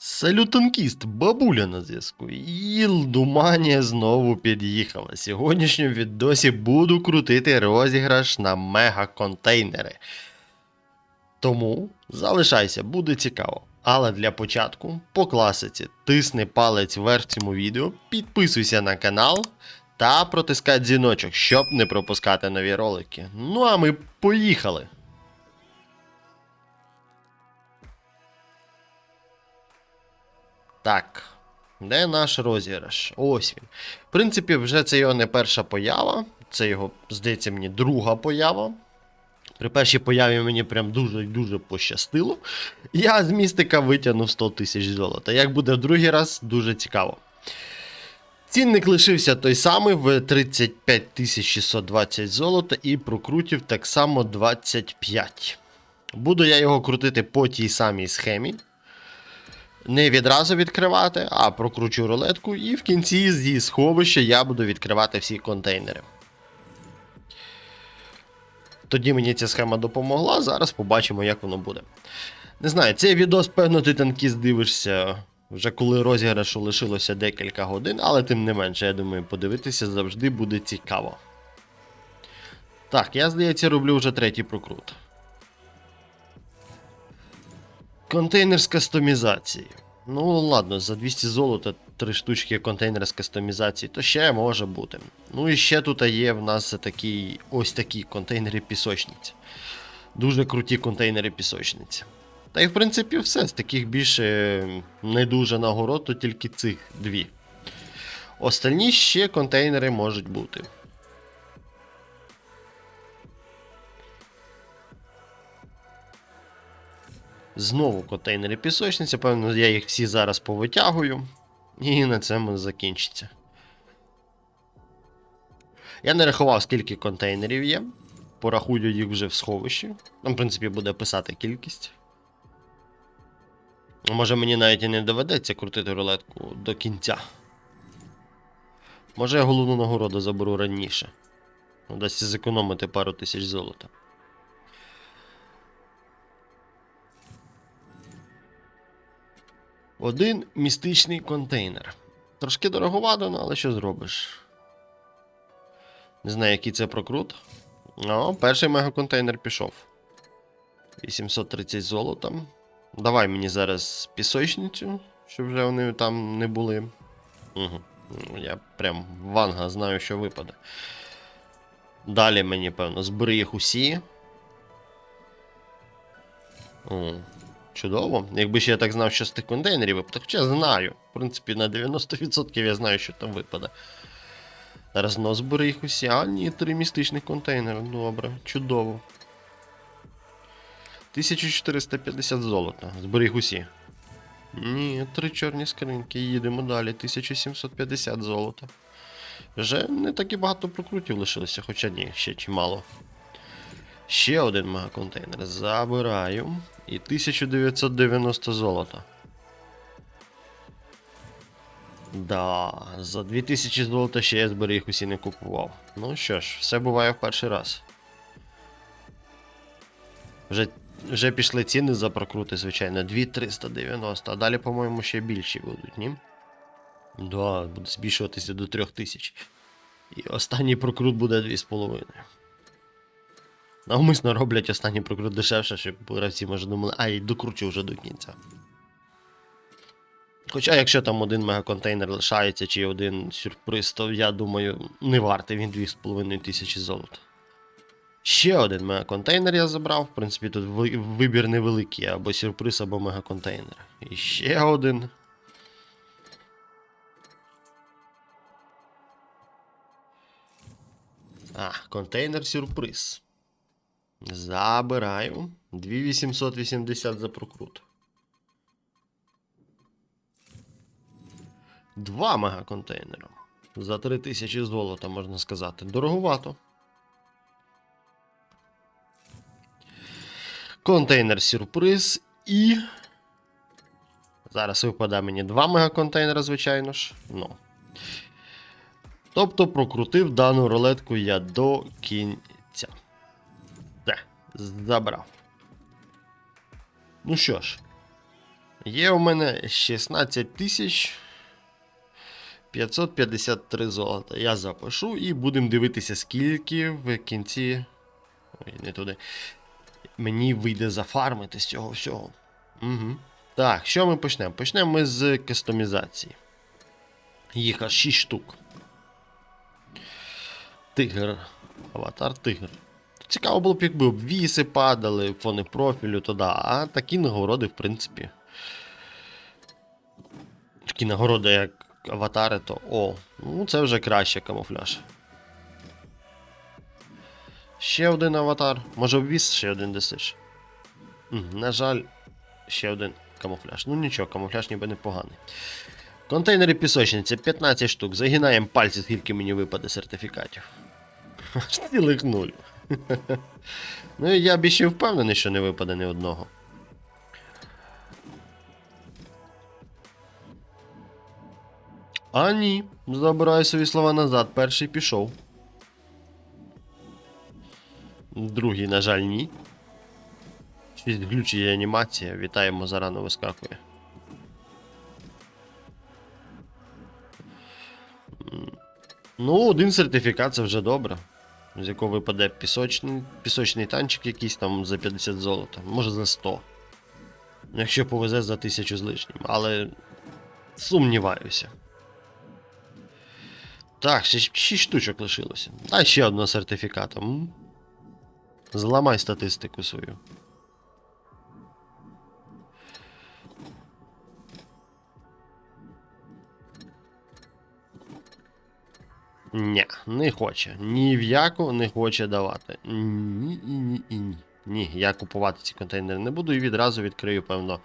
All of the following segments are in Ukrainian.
Салютанкіст, бабуля на зв'язку. І Лдуманія знову під'їхала. Сьогоднішньому відосі буду крутити розіграш на мега-контейнери. Тому залишайся, буде цікаво. Але для початку, по класиці, тисни палець вверх цьому відео, підписуйся на канал та протискай дзвіночок, щоб не пропускати нові ролики. Ну а ми поїхали! Так. Де наш розіграш? Ось він. В принципі, вже це його не перша поява. Це його, здається, мені друга поява. При першій появі мені прям дуже-дуже пощастило. Я з містика витягнув 100 тисяч золота. Як буде в другий раз, дуже цікаво. Цінник лишився той самий в 35 620 золота і прокрутів так само 25. Буду я його крутити по тій самій схемі. Не відразу відкривати, а прокручу рулетку, і в кінці зі сховища я буду відкривати всі контейнери. Тоді мені ця схема допомогла, зараз побачимо, як воно буде. Не знаю, цей відос, певно, ти танкіст дивишся вже коли розіграшу лишилося декілька годин, але тим не менше, я думаю, подивитися завжди буде цікаво. Так, я, здається, роблю вже третій прокрут. Контейнер з кастомізацією. Ну, ладно, за 200 золота 3 штучки контейнера з кастомізації, то ще може бути. Ну і ще тут є в нас такі, ось такі контейнери пісочниці. Дуже круті контейнери пісочниці. Та й в принципі все. З таких більше не дуже нагород, то тільки цих дві. Остальні ще контейнери можуть бути. Знову контейнери пісочниці, певно, я їх всі зараз повитягую. І на цьому закінчиться. Я не рахував, скільки контейнерів є. Порахую їх вже в сховищі. Там, в принципі, буде писати кількість. Може мені навіть і не доведеться крутити рулетку до кінця. Може я головну нагороду заберу раніше. Вдасться зекономити пару тисяч золота. Один містичний контейнер. Трошки дороговато, ну, але що зробиш? Не знаю, який це прокрут. О, перший мегаконтейнер пішов. 830 золота. Давай мені зараз пісочницю, щоб вже вони там не були. Угу. Я прям ванга знаю, що випаде. Далі мені, певно, збери їх усі. Чудово. Якби ще я так знав, що з тих контейнерів випаде, хоча знаю. В принципі, на 90% я знаю, що там випаде. Зараз знову збери їх усі. А, ні, три містичних контейнери. Добре, чудово. 1450 золота. Збери їх усі. Ні, три чорні скриньки. Їдемо далі. 1750 золота. Вже не так і багато прокрутів лишилося, хоча ні, ще чимало. Ще один мегаконтейнер. Забираю. І 1990 золота. Да, за 2000 золота ще я збери їх усі не купував. Ну що ж, все буває в перший раз. Вже вже пішли ціни за прокрути, звичайно, 2390, а далі, по-моєму, ще більші будуть, ні? Да, буде збільшуватися до 3000. І останній прокрут буде 2,5. Навмисно роблять останній прокрут дешевше, щоб гравці може думали, ай, докручу вже до кінця. Хоча, якщо там один мегаконтейнер лишається чи один сюрприз, то я думаю, не вартий він 2,5 тисячі золота. Ще один мегаконтейнер я забрав. В принципі, тут вибір невеликий, або сюрприз, або мегаконтейнер. І ще один. А, контейнер сюрприз. Забираю. 2880 за прокрут. Два мегаконтейнера. За 3000 золота, можна сказати. Дороговато. Контейнер сюрприз і. Зараз випадає мені два мегаконтейнера, звичайно ж. Ну. Тобто прокрутив дану рулетку я до кінця. Забрав. Ну що ж. Є у мене 16 тисяч 553 золота. Я запишу і будемо дивитися, скільки в кінці. Ой, не туди. Мені вийде зафармити з цього всього. Угу. Так, що ми почнемо? Почнемо ми з кастомізації. Їх аж 6 штук. Тигр. Аватар тигр. Цікаво було б, якби обвіси падали, фони профілю, то да. А такі нагороди, в принципі. Такі нагороди, як аватари, то о, ну це вже краще камуфляж. Ще один аватар. Може обвіс ще один десиш. На жаль, ще один камуфляж. Ну нічого, камуфляж ніби непоганий. Контейнери пісочниці 15 штук. Загинаємо пальці, скільки мені випаде сертифікатів. Цілих нуль. Ну я більше впевнений, що не випаде ні одного. А ні, забираю свої слова назад. Перший пішов. Другий, на жаль, ні. Щось глючить анімація. Вітаємо зарано вискакує. Ну, один сертифікат це вже добре. З якого випаде пісочний, пісочний танчик якийсь там за 50 золота, може за 100. Ну, Якщо повезе за 1000 з лишнім, але сумніваюся. Так, 6 штучок лишилося. А ще одного сертифіката. Зламай статистику свою. Ні, не хоче. Ні в яку не хоче давати. Ні, і ні, і ні. Ні, я купувати ці контейнери не буду і відразу відкрию, певно.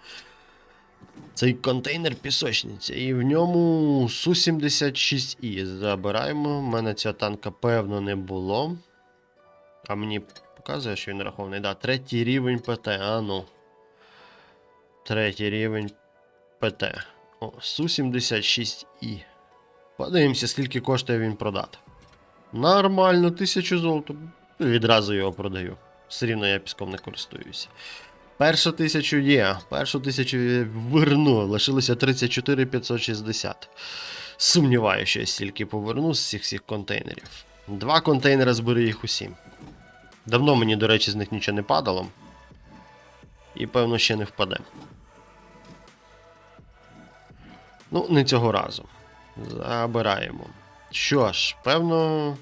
Цей контейнер пісочниці. І в ньому Су-76І. Забираємо. У мене цього танка, певно, не було. А мені показує, що він рахований. Да, третій рівень ПТ, а ну. Третій рівень ПТ. О, Су-76І. Подивимося, скільки коштує він продати. Нормально, 1000 золота. Відразу його продаю. Все рівно я піском не користуюся. Першу тисячу є. Першу тисячу верну. Лишилося 34 560. Сумніваюся, що я стільки поверну з цих всіх контейнерів. Два контейнери збери їх усі. Давно мені, до речі, з них нічого не падало. І певно ще не впаде. Ну, не цього разу. Забираємо. Що ж, певно.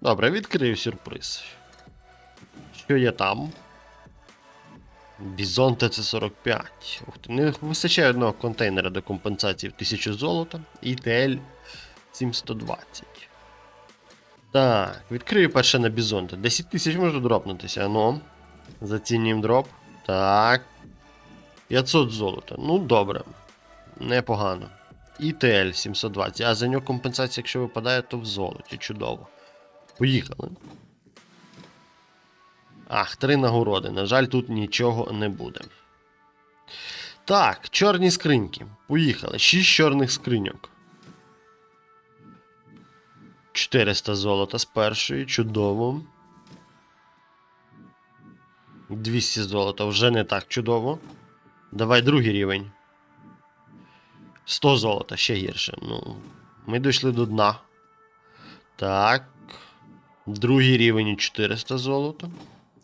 Добре, відкрию сюрприз. Що є там? Бізон ТЦ-45. Ух ти, не вистачає одного контейнера до компенсації в 1000 золота і ТЛ 720. Так, відкрию перше на бізонта. 10 тисяч може дропнутися, ну. Зацінюємо дроп. Так. 500 золота. Ну, добре. Непогано. ІТЛ 720. А за нього компенсація, якщо випадає, то в золоті. Чудово. Поїхали. Ах, три нагороди. На жаль, тут нічого не буде. Так, чорні скриньки. Поїхали. 6 чорних скриньок. 400 золота з першої. Чудово. 200 золота вже не так чудово. Давай другий рівень. 100 золота, ще гірше. Ну, ми дійшли до дна. Так. Другий рівень 400 золота.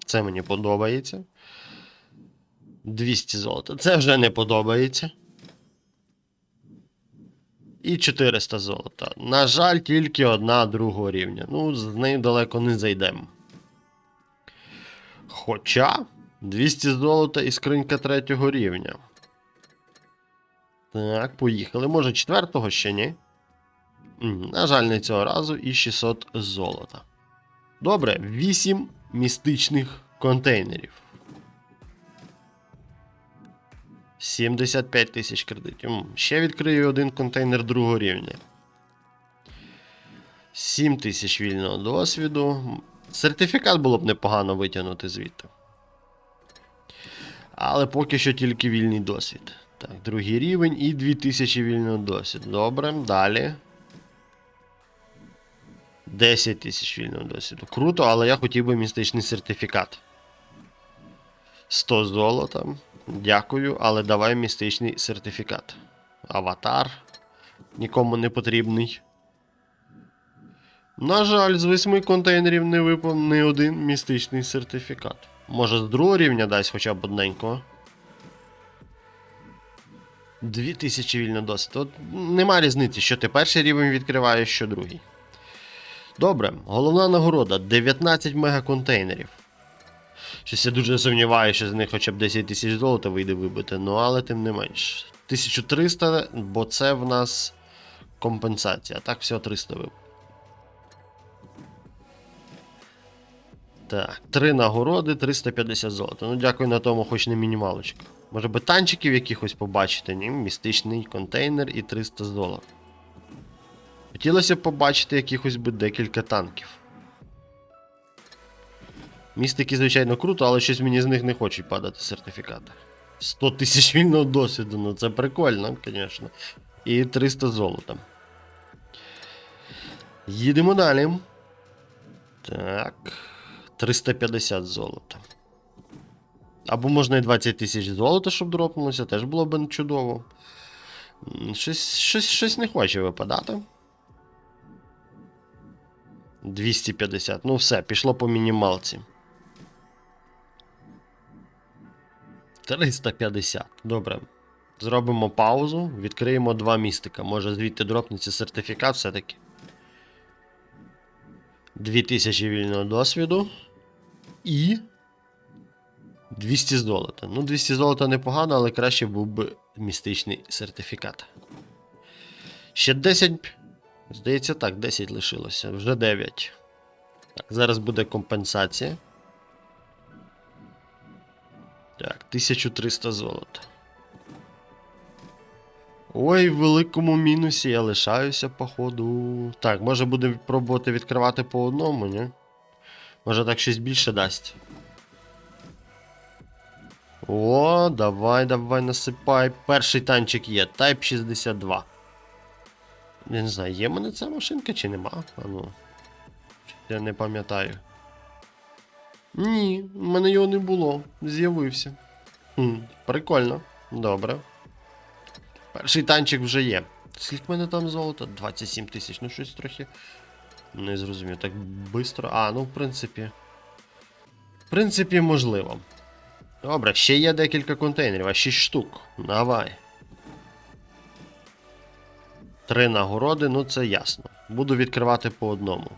Це мені подобається. 200 золота. Це вже не подобається. І 400 золота. На жаль, тільки одна другого рівня. Ну, з нею далеко не зайдемо. Хоча 200 золота і скринька третього рівня. Так, поїхали. Може, четвертого ще ні? На жаль, не цього разу і 600 золота. Добре, 8 містичних контейнерів. 75 тисяч кредитів. Ще відкрию один контейнер другого рівня. 7 тисяч вільного досвіду. Сертифікат було б непогано витягнути звідти. Але поки що тільки вільний досвід. Так, другий рівень і 2000 вільного досвіду. Добре, далі. 10 тисяч вільного досвіду. Круто, але я хотів би містичний сертифікат. 100 золота. Дякую, але давай містичний сертифікат. Аватар. Нікому не потрібний. На жаль, з восьми контейнерів не випав ні один містичний сертифікат. Може, з другого рівня дасть хоча б одненького. 2000 вільно досить. От нема різниці, що ти перший рівень відкриваєш, що другий. Добре, головна нагорода 19 мегаконтейнерів. Щось я дуже сумніваюся, що з них хоча б 10 тисяч золота вийде вибити, ну але тим не менш. 1300, бо це в нас компенсація. Так, всього 300 вибив. Так, три нагороди, 350 золота. Ну, дякую на тому, хоч не мінімалочка. Може би танчиків якихось побачити, ні? Містичний контейнер і 300 золота. Хотілося б побачити якихось би декілька танків. Містики, звичайно, круто, але щось мені з них не хочуть падати сертифікати. 100 тисяч вільного досвіду, ну це прикольно, звісно. І 300 золота. Їдемо далі. Так. 350 золота. Або можна і 20 тисяч золота, щоб дропнулося, теж було б чудово. Щось, щось, щось не хоче випадати. 250. Ну все, пішло по мінімалці. 350. Добре. Зробимо паузу, відкриємо два містика. Може звідти дропнеться сертифікат все-таки. 2000 вільного досвіду. І. 200 золота. Ну, 200 золота непогано, але краще був би містичний сертифікат. Ще 10. Здається, так, 10 лишилося. Вже 9. Так, зараз буде компенсація. Так, 1300 золота. Ой, в великому мінусі я лишаюся, походу. Так, може буде пробувати відкривати по одному, ні? Може так щось більше дасть. О, давай, давай, насипай. Перший танчик є. Type 62. Я не знаю, є в мене ця машинка чи нема? А ну. Я не пам'ятаю. Ні, в мене його не було. З'явився. Прикольно. Добре. Перший танчик вже є. Скільки в мене там золота? 27 тисяч. Ну щось трохи. Не зрозумів. Так швидко. А, ну в принципі. В принципі, можливо. Добре, ще є декілька контейнерів, а 6 штук. Давай. Три нагороди, ну це ясно. Буду відкривати по одному.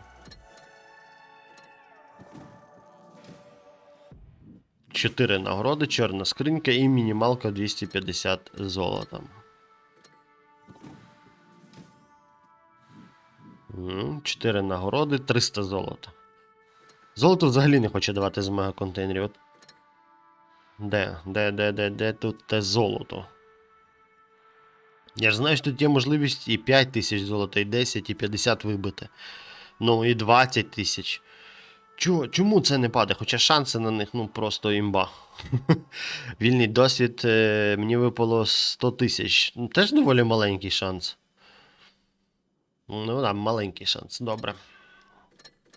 Чотири нагороди, чорна скринька і мінімалка 250 золота. М, Чотири нагороди, 300 золота. Золото взагалі не хоче давати з мегаконтейнерів. От. Де? Де, де, де, де тут те золото? Я ж знаю, що тут є можливість і 5 тисяч золота, і 10, і 50 вибити. Ну, і 20 тисяч. Чого, чому це не падає? Хоча шанси на них ну просто імба. Вільний досвід е, мені випало 100 тисяч. Ну, Теж доволі маленький шанс. Ну, да, маленький шанс, добре.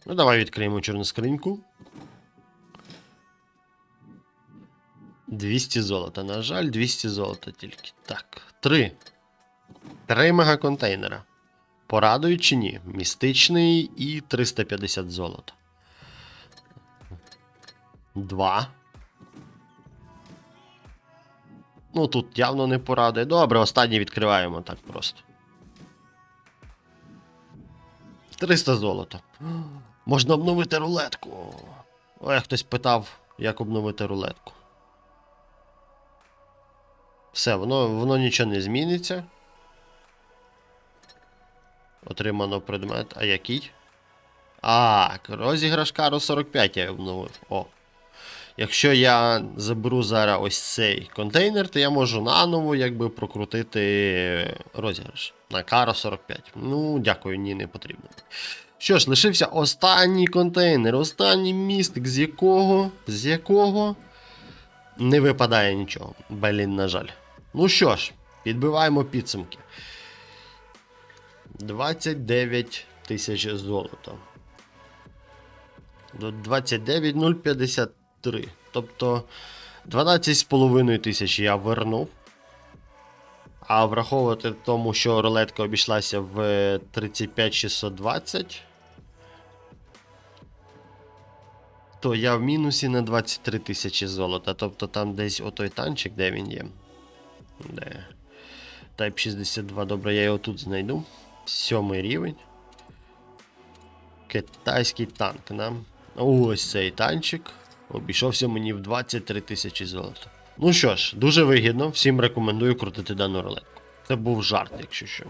Ну, давай відкриємо чорну скриньку. 200 золота. На жаль, 200 золота тільки. Так, 3. 3 мегаконтейнера. Порадують чи ні? Містичний і 350 золота. 2. Ну, тут явно не порадує. Добре, останній відкриваємо так просто. 300 золота. Можна обновити рулетку. Ой, хтось питав, як обновити рулетку. Все, воно, воно нічого не зміниться. Отримано предмет. А який? А, розіграш кару 45 я обновив. О. Якщо я заберу зараз ось цей контейнер, то я можу наново якби прокрутити розіграш на кару 45. Ну, дякую, ні, не потрібно. Що ж, лишився останній контейнер, останній містик, з якого. З якого не випадає нічого. Блін, на жаль. Ну що ж, підбиваємо підсумки. 29 тисяч золота. До 29,053. Тобто 12,5 тисяч я вернув. А враховувати в тому, що рулетка обійшлася в 35620. То я в мінусі на 23 тисячі золота. Тобто там десь отой танчик, де він є. Де? Type 62, добре, я його тут знайду. Сьомий рівень. Китайський танк. Да? Ось цей танчик. Обійшовся мені в 23 тисячі золота. Ну що ж, дуже вигідно. Всім рекомендую крутити дану рулетку. Це був жарт, якщо що.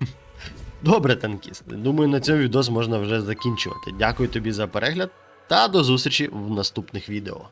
Добре, танкісти. Думаю, на цьому відос можна вже закінчувати. Дякую тобі за перегляд та до зустрічі в наступних відео.